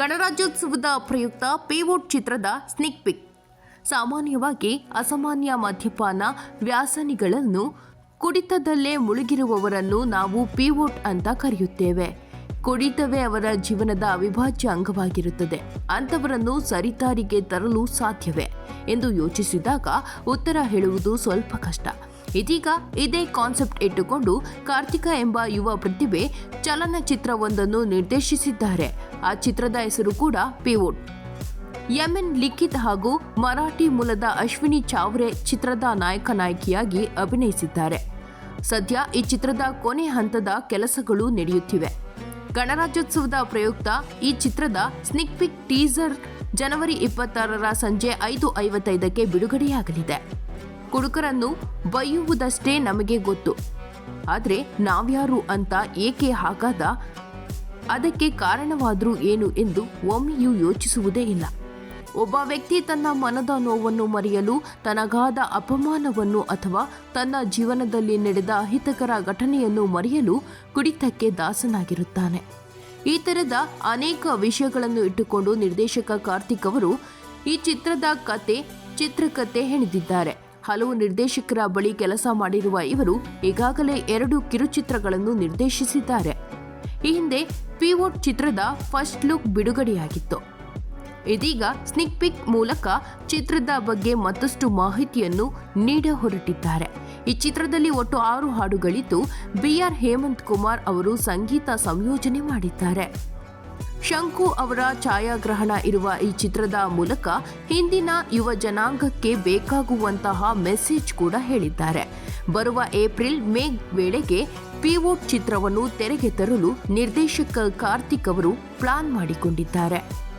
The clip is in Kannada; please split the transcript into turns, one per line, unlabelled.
ಗಣರಾಜ್ಯೋತ್ಸವದ ಪ್ರಯುಕ್ತ ಪೇವೋಟ್ ಚಿತ್ರದ ಸ್ನಿಕ್ ಪಿಕ್ ಸಾಮಾನ್ಯವಾಗಿ ಅಸಾಮಾನ್ಯ ಮದ್ಯಪಾನ ವ್ಯಾಸನಿಗಳನ್ನು ಕುಡಿತದಲ್ಲೇ ಮುಳುಗಿರುವವರನ್ನು ನಾವು ಪಿವೋಟ್ ಅಂತ ಕರೆಯುತ್ತೇವೆ. ಕುಡಿತವೇ ಅವರ ಜೀವನದ ಅವಿಭಾಜ್ಯ ಅಂಗವಾಗಿರುತ್ತದೆ. ಅಂಥವರನ್ನು ಸರಿತಾರಿಗೆ ತರಲು ಸಾಧ್ಯವೇ? ಎಂದು ಯೋಚಿಸಿದಾಗ ಉತ್ತರ ಹೇಳುವುದು ಸ್ವಲ್ಪ ಕಷ್ಟ. ಇದೀಗ ಇದೇ ಕಾನ್ಸೆಪ್ಟ್ ಇಟ್ಟುಕೊಂಡು ಕಾರ್ತಿಕ ಎಂಬ ಯುವ ಪ್ರತಿಭೆ ಚಲನಚಿತ್ರವೊಂದನ್ನು ನಿರ್ದೇಶಿಸಿದ್ದಾರೆ. ಆ ಚಿತ್ರದ ಹೆಸರು ಕೂಡ ಪಿವೋಟ್. ಎಂಎನ್ ಲಿಖಿತ್ ಹಾಗೂ ಮರಾಠಿ ಮೂಲದ ಅಶ್ವಿನಿ ಚಾವ್ರೆ ಚಿತ್ರದ ನಾಯಕ ನಾಯಕಿಯಾಗಿ ಅಭಿನಯಿಸಿದ್ದಾರೆ. ಸದ್ಯ ಈ ಚಿತ್ರದ ಕೊನೆ ಹಂತದ ಕೆಲಸಗಳು ನಡೆಯುತ್ತಿವೆ. ಗಣರಾಜ್ಯೋತ್ಸವದ ಪ್ರಯುಕ್ತ ಈ ಚಿತ್ರದ ಸ್ನಿಕ್ ಪಿಕ್ ಟೀಸರ್ ಜನವರಿ ಇಪ್ಪತ್ತಾರರ ಸಂಜೆ ಐದು ಐವತ್ತೈದಕ್ಕೆ ಬಿಡುಗಡೆಯಾಗಲಿದೆ. ಕುಡುಕರನ್ನು ಬೈಯುವುದಷ್ಟೇ ನಮಗೆ ಗೊತ್ತು. ಆದರೆ ನಾವ್ಯಾರು ಅಂತ ಏಕೆ ಹಾಗಾದ? ಅದಕ್ಕೆ ಕಾರಣವಾದರೂ ಏನು ಎಂದು ಒಮ್ಮೆಯೂ ಯೋಚಿಸುವುದೇ ಇಲ್ಲ. ಒಬ್ಬ ವ್ಯಕ್ತಿ ತನ್ನ ಮನದ ನೋವನ್ನು ಮರೆಯಲು ತನಗಾದ ಅಪಮಾನವನ್ನು ಅಥವಾ ತನ್ನ ಜೀವನದಲ್ಲಿ ನಡೆದ ಅಹಿತಕರ ಘಟನೆಯನ್ನು ಮರೆಯಲು ಕುಡಿತಕ್ಕೆ ದಾಸನಾಗಿರುತ್ತಾನೆ. ಈ ಥರದ ಅನೇಕ ವಿಷಯಗಳನ್ನು ಇಟ್ಟುಕೊಂಡು ನಿರ್ದೇಶಕ ಕಾರ್ತಿಕ್ ಅವರು ಈ ಚಿತ್ರದ ಕತೆ ಚಿತ್ರಕಥೆ ಹೆಣೆದಿದ್ದಾರೆ. ಹಲವು ನಿರ್ದೇಶಕರ ಬಳಿ ಕೆಲಸ ಮಾಡಿರುವ ಇವರು ಈಗಾಗಲೇ ಎರಡು ಕಿರುಚಿತ್ರಗಳನ್ನು ನಿರ್ದೇಶಿಸಿದ್ದಾರೆ. ಈ ಹಿಂದೆ ಪಿವೋಟ್ ಚಿತ್ರದ ಫಸ್ಟ್ ಲುಕ್ ಬಿಡುಗಡೆಯಾಗಿತ್ತು. ಇದೀಗ ಸ್ನಿಕ್ ಪಿಕ್ ಮೂಲಕ ಚಿತ್ರದ ಬಗ್ಗೆ ಮತ್ತಷ್ಟು ಮಾಹಿತಿಯನ್ನು ನೀಡ ಹೊರಟಿದ್ದಾರೆ. ಈ ಚಿತ್ರದಲ್ಲಿ ಒಟ್ಟು ಆರು ಹಾಡುಗಳಿದ್ದು ಬಿ ಆರ್ ಹೇಮಂತ್ ಕುಮಾರ್ ಅವರು ಸಂಗೀತ ಸಂಯೋಜನೆ ಮಾಡಿದ್ದಾರೆ. ಶಂಕು ಅವರ ಛಾಯಾಗ್ರಹಣ ಇರುವ ಈ ಚಿತ್ರದ ಮೂಲಕ ಹಿಂದಿನ ಯುವ ಜನಾಂಗಕ್ಕೆ ಬೇಕಾಗುವಂತಹ ಮೆಸೇಜ್ ಕೂಡ ಹೇಳಿದ್ದಾರೆ. ಬರುವ ಏಪ್ರಿಲ್ ಮೇ ವೇಳೆಗೆ ಪಿವೋಟ್ ಚಿತ್ರವನ್ನು ತೆರೆಗೆ ತರಲು ನಿರ್ದೇಶಕ ಕಾರ್ತಿಕ್ ಅವರು ಪ್ಲಾನ್ ಮಾಡಿಕೊಂಡಿದ್ದಾರೆ.